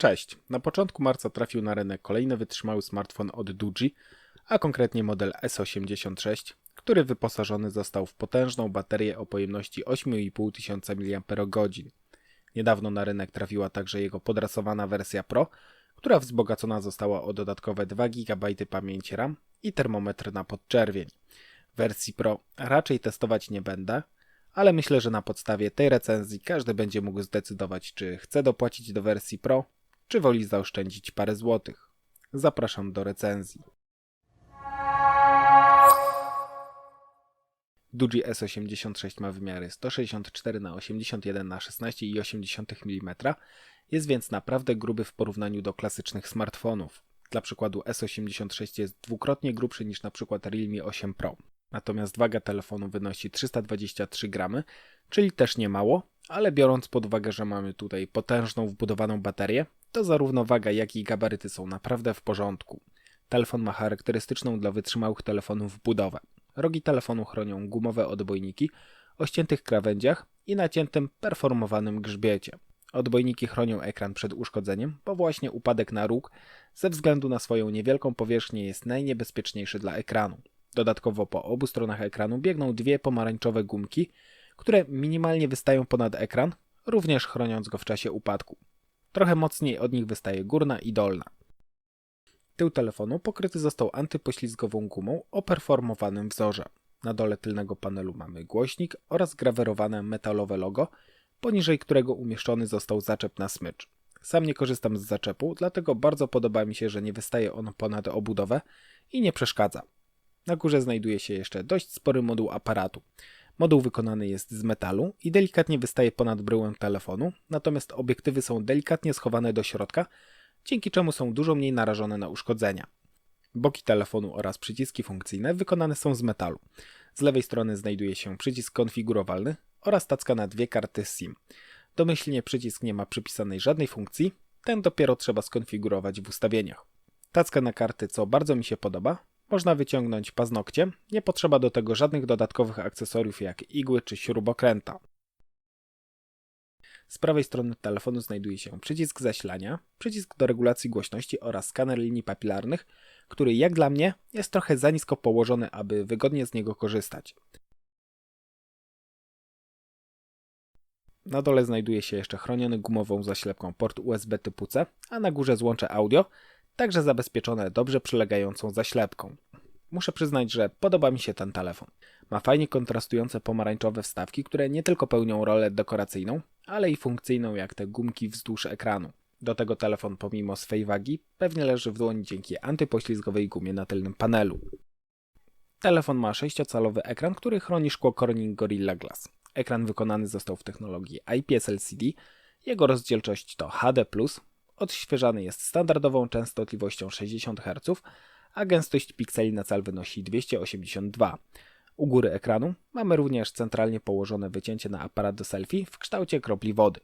Cześć. Na początku marca trafił na rynek kolejny wytrzymały smartfon od Duji, a konkretnie model S86, który wyposażony został w potężną baterię o pojemności 8500 mAh. Niedawno na rynek trafiła także jego podrasowana wersja Pro, która wzbogacona została o dodatkowe 2 GB pamięci RAM i termometr na podczerwień. Wersji Pro raczej testować nie będę, ale myślę, że na podstawie tej recenzji każdy będzie mógł zdecydować, czy chce dopłacić do wersji Pro, czy woli zaoszczędzić parę złotych. Zapraszam do recenzji. Duji S86 ma wymiary 164 x 81 na 16,8 mm, jest więc naprawdę gruby w porównaniu do klasycznych smartfonów. Dla przykładu S86 jest dwukrotnie grubszy niż np. Realme 8 Pro. Natomiast waga telefonu wynosi 323 gramy, czyli też nie mało, ale biorąc pod uwagę, że mamy tutaj potężną wbudowaną baterię, to zarówno waga, jak i gabaryty są naprawdę w porządku. Telefon ma charakterystyczną dla wytrzymałych telefonów budowę. Rogi telefonu chronią gumowe odbojniki o ściętych krawędziach i naciętym performowanym grzbiecie. Odbojniki chronią ekran przed uszkodzeniem, bo właśnie upadek na róg ze względu na swoją niewielką powierzchnię jest najniebezpieczniejszy dla ekranu. Dodatkowo po obu stronach ekranu biegną dwie pomarańczowe gumki, które minimalnie wystają ponad ekran, również chroniąc go w czasie upadku. Trochę mocniej od nich wystaje górna i dolna. Tył telefonu pokryty został antypoślizgową gumą o performowanym wzorze. Na dole tylnego panelu mamy głośnik oraz grawerowane metalowe logo, poniżej którego umieszczony został zaczep na smycz. Sam nie korzystam z zaczepu, dlatego bardzo podoba mi się, że nie wystaje on ponad obudowę i nie przeszkadza. Na górze znajduje się jeszcze dość spory moduł aparatu. Moduł wykonany jest z metalu i delikatnie wystaje ponad bryłę telefonu, natomiast obiektywy są delikatnie schowane do środka, dzięki czemu są dużo mniej narażone na uszkodzenia. Boki telefonu oraz przyciski funkcyjne wykonane są z metalu. Z lewej strony znajduje się przycisk konfigurowalny oraz tacka na dwie karty SIM. Domyślnie przycisk nie ma przypisanej żadnej funkcji, ten dopiero trzeba skonfigurować w ustawieniach. Tacka na karty, co bardzo mi się podoba, można wyciągnąć paznokciem, nie potrzeba do tego żadnych dodatkowych akcesoriów jak igły czy śrubokręta. Z prawej strony telefonu znajduje się przycisk zasilania, przycisk do regulacji głośności oraz skaner linii papilarnych, który jak dla mnie jest trochę za nisko położony, aby wygodnie z niego korzystać. Na dole znajduje się jeszcze chroniony gumową zaślepką port USB typu C, a na górze złącze audio, także zabezpieczone dobrze przylegającą zaślepką. Muszę przyznać, że podoba mi się ten telefon. Ma fajnie kontrastujące pomarańczowe wstawki, które nie tylko pełnią rolę dekoracyjną, ale i funkcyjną jak te gumki wzdłuż ekranu. Do tego telefon pomimo swej wagi pewnie leży w dłoni dzięki antypoślizgowej gumie na tylnym panelu. Telefon ma 6-calowy ekran, który chroni szkło Corning Gorilla Glass. Ekran wykonany został w technologii IPS LCD. Jego rozdzielczość to HD+, odświeżany jest standardową częstotliwością 60 Hz, a gęstość pikseli na cal wynosi 282. U góry ekranu mamy również centralnie położone wycięcie na aparat do selfie w kształcie kropli wody.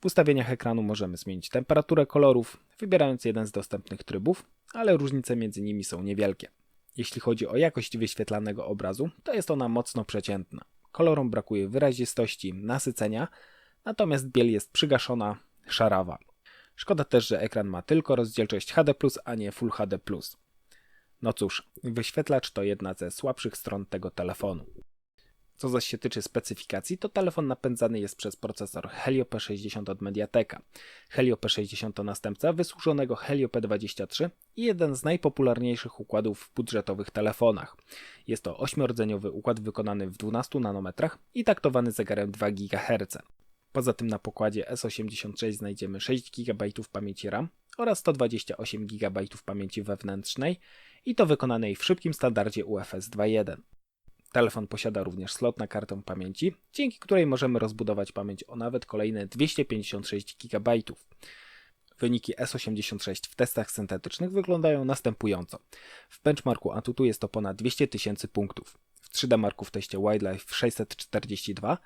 W ustawieniach ekranu możemy zmienić temperaturę kolorów, wybierając jeden z dostępnych trybów, ale różnice między nimi są niewielkie. Jeśli chodzi o jakość wyświetlanego obrazu, to jest ona mocno przeciętna. Kolorom brakuje wyrazistości, nasycenia, natomiast biel jest przygaszona, szarawa. Szkoda też, że ekran ma tylko rozdzielczość HD+, a nie Full HD+. No cóż, wyświetlacz to jedna ze słabszych stron tego telefonu. Co zaś się tyczy specyfikacji, to telefon napędzany jest przez procesor Helio P60 od Mediateka. Helio P60 to następca wysłużonego Helio P23 i jeden z najpopularniejszych układów w budżetowych telefonach. Jest to ośmiordzeniowy układ wykonany w 12 nanometrach i taktowany zegarem 2 GHz. Poza tym na pokładzie S86 znajdziemy 6 GB pamięci RAM oraz 128 GB pamięci wewnętrznej i to wykonanej w szybkim standardzie UFS 2.1. Telefon posiada również slot na kartę pamięci, dzięki której możemy rozbudować pamięć o nawet kolejne 256 GB. Wyniki S86 w testach syntetycznych wyglądają następująco. W benchmarku Antutu jest to ponad 200 tysięcy punktów. W 3D Marku w teście Wildlife 642,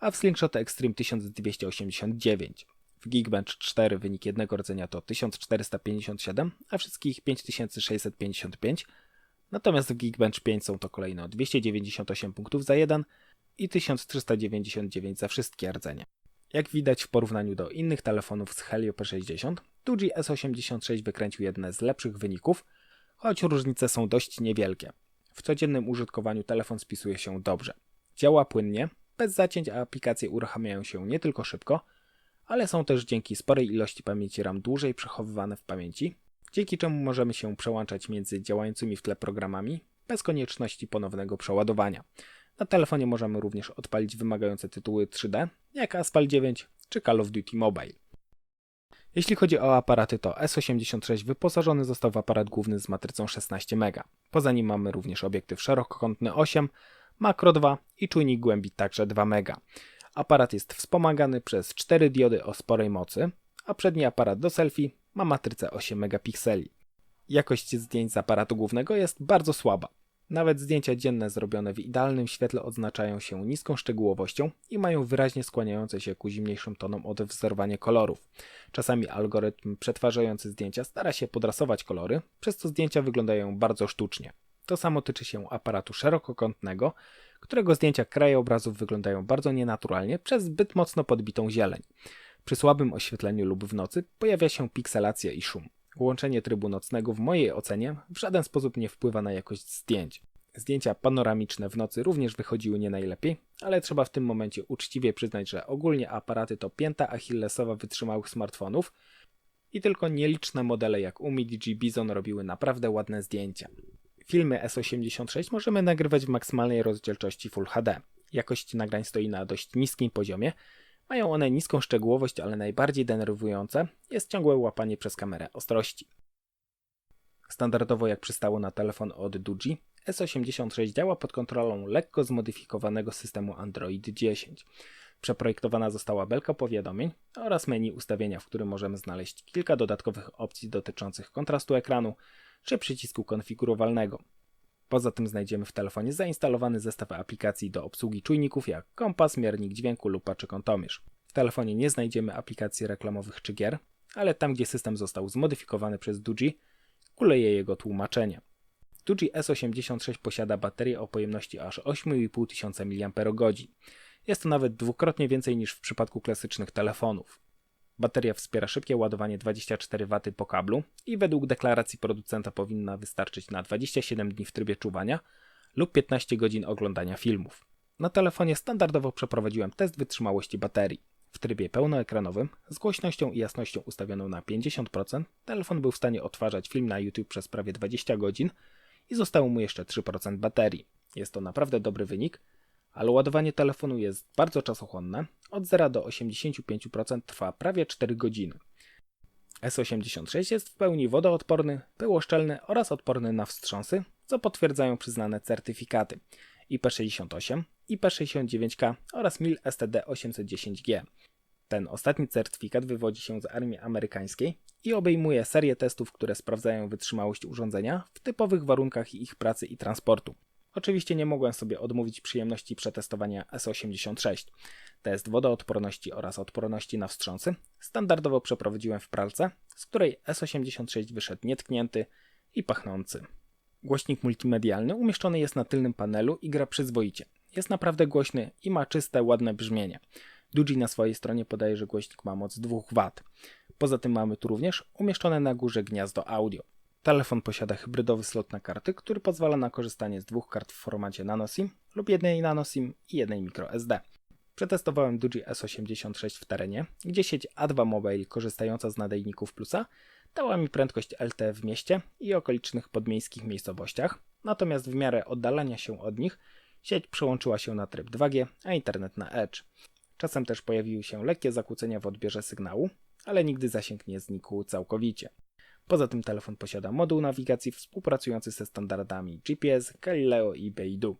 a w Slingshot Extreme 1289. W Geekbench 4 wynik jednego rdzenia to 1457, a wszystkich 5655. Natomiast w Geekbench 5 są to kolejno 298 punktów za jeden i 1399 za wszystkie rdzenia. Jak widać w porównaniu do innych telefonów z Helio P60, Duji S86 wykręcił jedne z lepszych wyników, choć różnice są dość niewielkie. W codziennym użytkowaniu telefon spisuje się dobrze. Działa płynnie, bez zacięć, aplikacje uruchamiają się nie tylko szybko, ale są też dzięki sporej ilości pamięci RAM dłużej przechowywane w pamięci, dzięki czemu możemy się przełączać między działającymi w tle programami bez konieczności ponownego przeładowania. Na telefonie możemy również odpalić wymagające tytuły 3D, jak Asphalt 9 czy Call of Duty Mobile. Jeśli chodzi o aparaty, to S86 wyposażony został w aparat główny z matrycą 16 MB. Poza nim mamy również obiektyw szerokokątny 8, makro 2 i czujnik głębi także 2 MB. Aparat jest wspomagany przez 4 diody o sporej mocy, a przedni aparat do selfie ma matrycę 8 megapikseli. Jakość zdjęć z aparatu głównego jest bardzo słaba. Nawet zdjęcia dzienne zrobione w idealnym świetle odznaczają się niską szczegółowością i mają wyraźnie skłaniające się ku zimniejszym tonom odwzorowanie kolorów. Czasami algorytm przetwarzający zdjęcia stara się podrasować kolory, przez co zdjęcia wyglądają bardzo sztucznie. To samo tyczy się aparatu szerokokątnego, którego zdjęcia krajobrazów wyglądają bardzo nienaturalnie przez zbyt mocno podbitą zieleń. Przy słabym oświetleniu lub w nocy pojawia się pikselacja i szum. Łączenie trybu nocnego w mojej ocenie w żaden sposób nie wpływa na jakość zdjęć. Zdjęcia panoramiczne w nocy również wychodziły nie najlepiej, ale trzeba w tym momencie uczciwie przyznać, że ogólnie aparaty to pięta achillesowa wytrzymałych smartfonów i tylko nieliczne modele jak Umid G Bizon robiły naprawdę ładne zdjęcia. Filmy S86 możemy nagrywać w maksymalnej rozdzielczości Full HD. Jakość nagrań stoi na dość niskim poziomie, mają one niską szczegółowość, ale najbardziej denerwujące jest ciągłe łapanie przez kamerę ostrości. Standardowo jak przystało na telefon od Duji, S86 działa pod kontrolą lekko zmodyfikowanego systemu Android 10. Przeprojektowana została belka powiadomień oraz menu ustawienia, w którym możemy znaleźć kilka dodatkowych opcji dotyczących kontrastu ekranu czy przycisku konfigurowalnego. Poza tym znajdziemy w telefonie zainstalowany zestaw aplikacji do obsługi czujników jak kompas, miernik dźwięku, lupa czy kątomierz. W telefonie nie znajdziemy aplikacji reklamowych czy gier, ale tam gdzie system został zmodyfikowany przez Duji, kuleje jego tłumaczenie. Duji S86 posiada baterię o pojemności aż 8500 mAh. Jest to nawet dwukrotnie więcej niż w przypadku klasycznych telefonów. Bateria wspiera szybkie ładowanie 24 W po kablu i według deklaracji producenta powinna wystarczyć na 27 dni w trybie czuwania lub 15 godzin oglądania filmów. Na telefonie standardowo przeprowadziłem test wytrzymałości baterii. W trybie pełnoekranowym z głośnością i jasnością ustawioną na 50% telefon był w stanie odtwarzać film na YouTube przez prawie 20 godzin i zostało mu jeszcze 3% baterii. Jest to naprawdę dobry wynik, ale ładowanie telefonu jest bardzo czasochłonne. Od 0 do 85% trwa prawie 4 godziny. S86 jest w pełni wodoodporny, pyłoszczelny oraz odporny na wstrząsy, co potwierdzają przyznane certyfikaty IP68, IP69K oraz MIL STD 810G. Ten ostatni certyfikat wywodzi się z armii amerykańskiej i obejmuje serię testów, które sprawdzają wytrzymałość urządzenia w typowych warunkach ich pracy i transportu. Oczywiście nie mogłem sobie odmówić przyjemności przetestowania S86. Test wodoodporności oraz odporności na wstrząsy standardowo przeprowadziłem w pralce, z której S86 wyszedł nietknięty i pachnący. Głośnik multimedialny umieszczony jest na tylnym panelu i gra przyzwoicie. Jest naprawdę głośny i ma czyste, ładne brzmienie. Duji na swojej stronie podaje, że głośnik ma moc 2 W. Poza tym mamy tu również umieszczone na górze gniazdo audio. Telefon posiada hybrydowy slot na karty, który pozwala na korzystanie z dwóch kart w formacie nanoSIM lub jednej nanoSIM i jednej microSD. Przetestowałem Duji S86 w terenie, gdzie sieć A2 Mobile korzystająca z nadajników Plusa dała mi prędkość LTE w mieście i okolicznych podmiejskich miejscowościach, natomiast w miarę oddalania się od nich sieć przełączyła się na tryb 2G, a internet na Edge. Czasem też pojawiły się lekkie zakłócenia w odbiorze sygnału, ale nigdy zasięg nie znikł całkowicie. Poza tym telefon posiada moduł nawigacji współpracujący ze standardami GPS, Galileo i Beidou.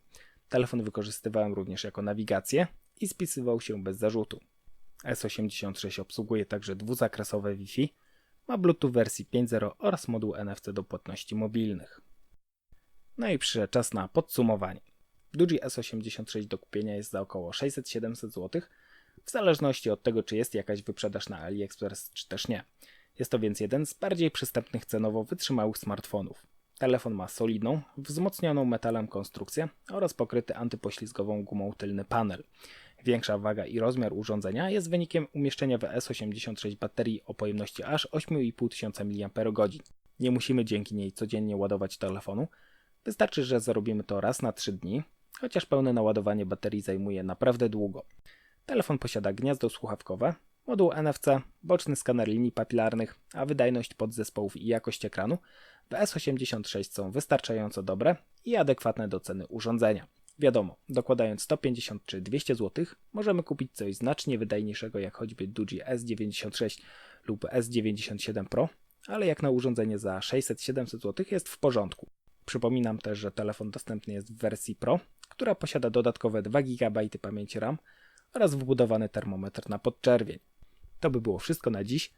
Telefon wykorzystywałem również jako nawigację i spisywał się bez zarzutu. S86 obsługuje także dwuzakresowe Wi-Fi, ma Bluetooth wersji 5.0 oraz moduł NFC do płatności mobilnych. No i przyszedł czas na podsumowanie. Duji S86 do kupienia jest za około 600-700 zł, w zależności od tego, czy jest jakaś wyprzedaż na AliExpress, czy też nie. Jest to więc jeden z bardziej przystępnych cenowo wytrzymałych smartfonów. Telefon ma solidną, wzmocnioną metalem konstrukcję oraz pokryty antypoślizgową gumą tylny panel. Większa waga i rozmiar urządzenia jest wynikiem umieszczenia w S86 baterii o pojemności aż 8500 mAh. Nie musimy dzięki niej codziennie ładować telefonu, wystarczy, że zrobimy to raz na 3 dni, chociaż pełne naładowanie baterii zajmuje naprawdę długo. Telefon posiada gniazdo słuchawkowe, moduł NFC, boczny skaner linii papilarnych, a wydajność podzespołów i jakość ekranu w S86 są wystarczająco dobre i adekwatne do ceny urządzenia. Wiadomo, dokładając 150 czy 200 zł, możemy kupić coś znacznie wydajniejszego jak choćby Duji S96 lub S97 Pro, ale jak na urządzenie za 600-700 zł jest w porządku. Przypominam też, że telefon dostępny jest w wersji Pro, która posiada dodatkowe 2 GB pamięci RAM oraz wbudowany termometr na podczerwień. To by było wszystko na dziś.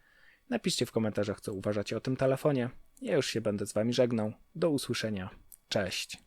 Napiszcie w komentarzach, co uważacie o tym telefonie. Ja już się będę z Wami żegnał. Do usłyszenia. Cześć.